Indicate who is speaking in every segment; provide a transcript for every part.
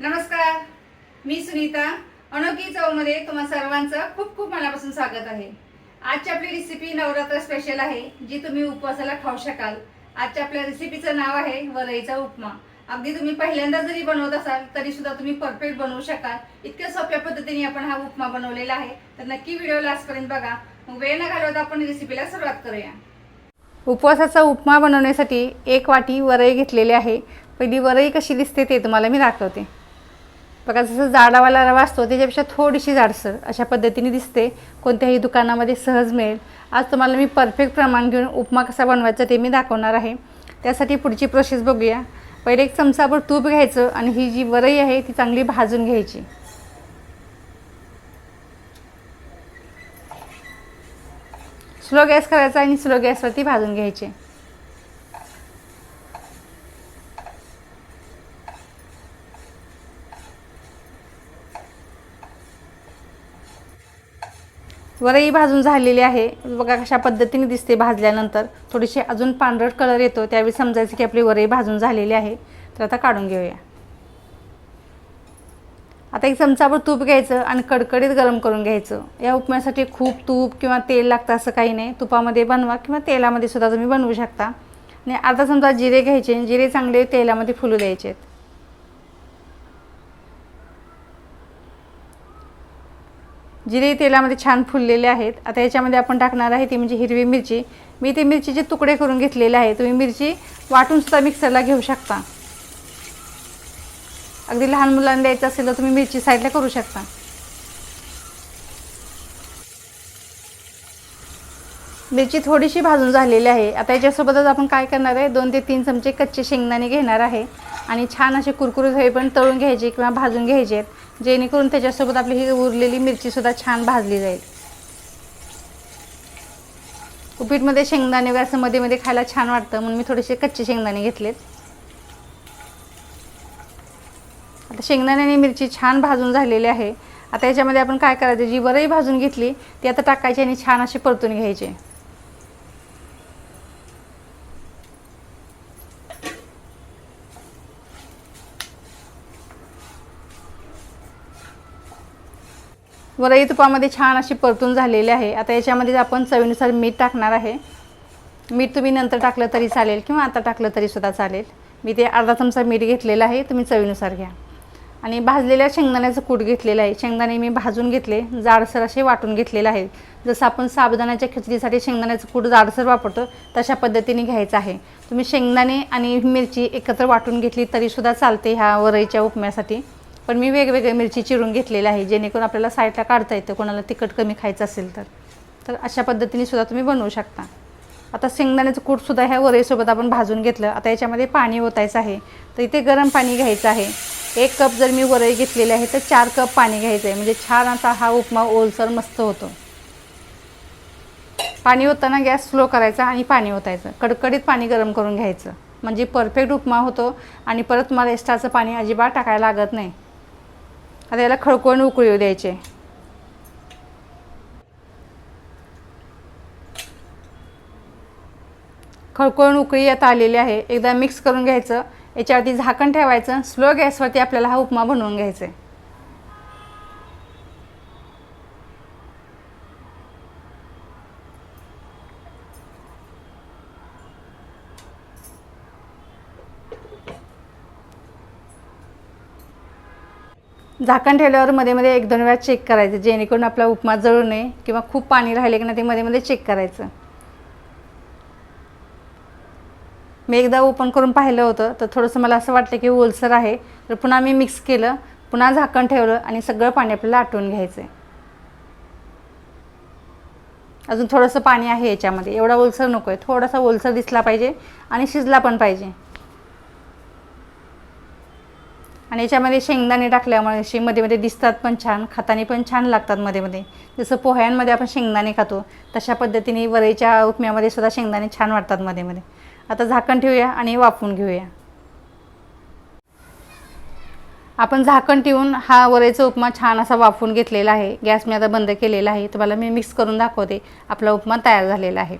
Speaker 1: नमस्कार मी सुनीता. अनोखी चवमध्ये तुम्हा सर्वांचं खूप खूप मनापासून स्वागत आहे. आजची आपली रेसिपी नवरात्र स्पेशल आहे जी तुम्ही उपवासाला खाऊ शकाल. आजच्या आपल्या रेसिपीचं नाव आहे वरईचा उपमा. अगदी तुम्ही पहिल्यांदा जरी बनवत असाल तरी सुद्धा तुम्ही परफेक्ट बनवू शकाल. इतक्या सोप्या पद्धतीने आपण हा उपमा बनवलेला आहे. तर नक्की व्हिडिओ लास्टपर्यंत बघा. मग वेळ न घालवता आपण रेसिपीला सुरुवात करूया. उपवासाचा उपमा बनवण्यासाठी एक वाटी वरई घेतलेली आहे. पहिली वरई कशी दिसते ते तुम्हाला मी दाखवते. बघा जसं जाडावाला रवा असतो त्याच्यापेक्षा थोडीशी जाडसर अशा पद्धतीने दिसते. कोणत्याही दुकानामध्ये सहज मिळेल. आज तुम्हाला मी परफेक्ट प्रमाण घेऊन उपमा कसा बनवायचा ते मी दाखवणार आहे. त्यासाठी पुढची प्रोसेस बघूया. पहिले एक चमचाभर तूप घ्यायचं आणि ही जी वरई आहे ती चांगली भाजून घ्यायची. स्लो गॅस करायचा आणि स्लो गॅसवरती भाजून घ्यायचे. वरई भाजून झालेली आहे. बघा कशा पद्धतीने दिसते भाजल्यानंतर. थोडीशी अजून पांढरट कलर येतो. त्यावेळी समजायचं की आपली वरई भाजून झालेली आहे. तर आता काढून घेऊया. आता एक चमचाभर तूप घ्यायचं आणि कडकडीत गरम करून घ्यायचं. या उपम्यासाठी खूप तूप किंवा तेल लागतं असं काही नाही. तुपामध्ये बनवा किंवा तेलामध्ये सुद्धा तुम्ही बनवू शकता. आणि अर्धा चमचा जिरे घ्यायचे. जिरे चांगले तेलामध्ये फुलू द्यायचे जिरे तेलामध्ये छान फुललेले आहेत. आता याच्यामध्ये आपण टाकणार आहे ती म्हणजे हिरवी मिरची. मी ते मिरचीचे तुकडे करून घेतलेले आहे तुम्ही मिरची वाटून सुद्धा मिक्सरला घेऊ शकता. अगदी लहान मुलांना द्यायचं असेल तर तुम्ही मिरची साईडला करू शकता. मिरची थोडीशी भाजून झालेली आहे. आता याच्यासोबतच आपण काय करणार आहे? दोन ते तीन चमचे कच्चे शेंगदाणे घेणार आहे. आणि छान असे कुरकुरीत पण तळून घ्यायचे किंवा भाजून घ्यायचे आहेत. जेणेकरून त्याच्यासोबत आपली ही उरलेली मिरचीसुद्धा छान भाजली जाईल. उपीटमध्ये शेंगदाणे वगैरे असं मध्ये मध्ये खायला छान वाटतं म्हणून मी थोडेसे कच्चे शेंगदाणे घेतलेत. आता शेंगदाणे आणि मिरची छान भाजून झालेली आहे. आता याच्यामध्ये आपण काय करायचं? जी वरही भाजून घेतली ती आता टाकायची आणि छान अशी परतून घ्यायची. वरई तुपामध्ये छान अशी परतून झालेली आहे. आता याच्यामध्ये आपण चवीनुसार मीठ टाकणार आहे. मीठ तुम्ही नंतर टाकलं तरी चालेल किंवा आता टाकलं तरी सुद्धा चालेल. मी ते अर्धा चमचा मीठ घेतलेलं आहे तुम्ही चवीनुसार घ्या. आणि भाजलेल्या शेंगदाण्याचं कूट घेतलेलं आहे. शेंगदाणे मी भाजून घेतले जाडसर असे वाटून घेतलेलं आहे जसं आपण साबुदाण्याच्या खिचडीसाठी शेंगदाण्याचं कूट जाडसर वापरतो तशा पद्धतीने घ्यायचं आहे. तुम्ही शेंगदाणे आणि मिरची एकत्र वाटून घेतली तरीसुद्धा चालते ह्या वरईच्या उपम्यासाठी. पण मी वेगवेगळे मिरची चिरून घेतलेल्या आहे जेणेकरून आपल्याला साईडला काढता येतं कोणाला तिखट कमी खायचं असेल तर. तर अशा पद्धतीने सुद्धा तुम्ही बनवू शकता. आता शेंगदाण्याचं कूटसुद्धा ह्या वरईसोबत आपण भाजून घेतलं. आता याच्यामध्ये पाणी ओतायचं आहे. तर इथे गरम पाणी घ्यायचं आहे. एक कप जर मी वरई घेतलेली आहे तर चार कप पाणी घ्यायचं आहे. म्हणजे छान असा हा उपमा ओलसर मस्त होतो. पाणी ओतताना गॅस स्लो करायचा आणि पाणी ओतायचं. कडकडीत पाणी गरम करून घ्यायचं. म्हणजे परफेक्ट उपमा होतो आणि परत मला एक्स्ट्राचं पाणी अजिबात टाकायला लागत नाही. आता याला खळकळून उकळी द्यायचे. खळकळून उकळी आता आलेली आहे. एकदा मिक्स करून घ्यायचं. याच्यावरती झाकण ठेवायचं. स्लो गॅसवरती आपल्याला हा उपमा बनवून घ्यायचा आहे झाकण ठेवल्यावर मध्ये मध्ये एक दोन वेळा चेक करायचं जेणेकरून आपला उपमा जळू नये किंवा खूप पाणी राहिले की नाही ते मध्ये मध्ये चेक करायचं. मी एकदा ओपन करून पाहिलं होतं तर थोडंसं मला असं वाटलं की ओलसर आहे तर पुन्हा मी मिक्स केलं पुन्हा झाकण ठेवलं आणि सगळं पाणी आपल्याला आटवून घ्यायचं आहे. अजून थोडंसं पाणी आहे याच्यामध्ये एवढा ओलसर नको आहे थोडासा ओलसर दिसला पाहिजे आणि शिजला पण पाहिजे. आणि याच्यामध्ये शेंगदाणे टाकल्यामुळे असे मध्ये मध्ये दिसतात पण छान खाताने पण छान लागतात मध्ये मध्ये. जसं पोह्यांमध्ये आपण शेंगदाणे खातो तशा पद्धतीने वरईच्या उपम्यामध्ये सुद्धा शेंगदाणे छान वाटतात मध्ये मध्ये. आता झाकण ठेवूया आणि वाफून घेऊया. आपण झाकण ठेवून हा वरईचा उपमा छान असा वाफून घेतलेला आहे. गॅस मी आता बंद केलेला आहे. तुम्हाला मी मिक्स करून दाखवते. आपला उपमा तयार झालेला आहे.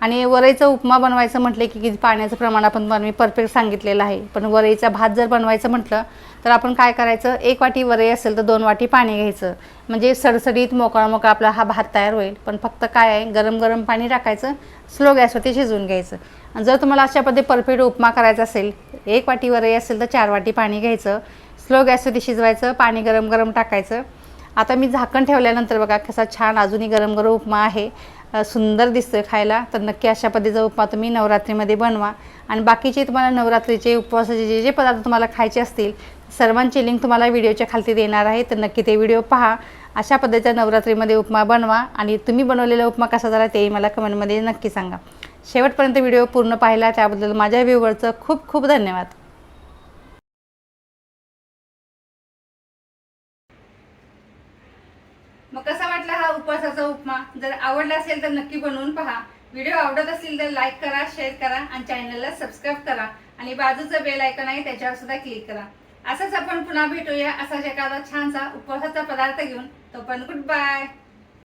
Speaker 1: आणि वरईचा उपमा बनवायचं म्हटलं की किती पाण्याचं प्रमाण आपण मी परफेक्ट सांगितलेलं आहे. पण वरईचा भात जर बनवायचं म्हटलं तर आपण काय करायचं एक वाटी वरई असेल तर दोन वाटी पाणी घ्यायचं. म्हणजे सडसडीत मोकळा मोकळा आपला हा भात तयार होईल. पण फक्त काय आहे गरम गरम पाणी टाकायचं स्लो गॅसवरती शिजवून घ्यायचं. आणि जर तुम्हाला अशा पद्धती परफेक्ट उपमा करायचा असेल एक वाटी वरई असेल तर चार वाटी पाणी घ्यायचं. स्लो गॅसवरती शिजवायचं पाणी गरम गरम टाकायचं. आता मी झाकण ठेवल्यानंतर बघा कसा छान अजूनही गरम गरम उपमा आहे. सुंदर दिसतोय खायला. तर नक्की अशा पद्धतीचा उपमा तुम्ही नवरात्रीमध्ये बनवा. आणि बाकीचे तुम्हाला नवरात्रीचे उपवासाचे जे जे पदार्थ तुम्हाला खायचे असतील सर्वांची लिंक तुम्हाला व्हिडिओच्या खालती देणार आहे. तर नक्की ते व्हिडिओ पहा. अशा पद्धतीचा नवरात्रीमध्ये उपमा बनवा. आणि तुम्ही बनवलेला उपमा कसा झाला तेही मला कमेंटमध्ये नक्की सांगा. शेवटपर्यंत व्हिडिओ पूर्ण पाहिला त्याबद्दल माझ्या व्ह्यूवरचं खूप खूप धन्यवाद मग कसा वाटला हा उपवासाचा उपमा जर आवडला असेल तर नक्की बनवून पहा. व्हिडिओ आवडत असेल तर लाईक करा शेअर करा आणि चॅनलला सबस्क्राईब करा. आणि बाजूचं बेल ऐकन आहे त्याच्यावर सुद्धा क्लिक करा. असंच आपण पुन्हा भेटूया असाच एखादा छानसा उपवासाचा पदार्थ घेऊन. तो पण गुड बाय.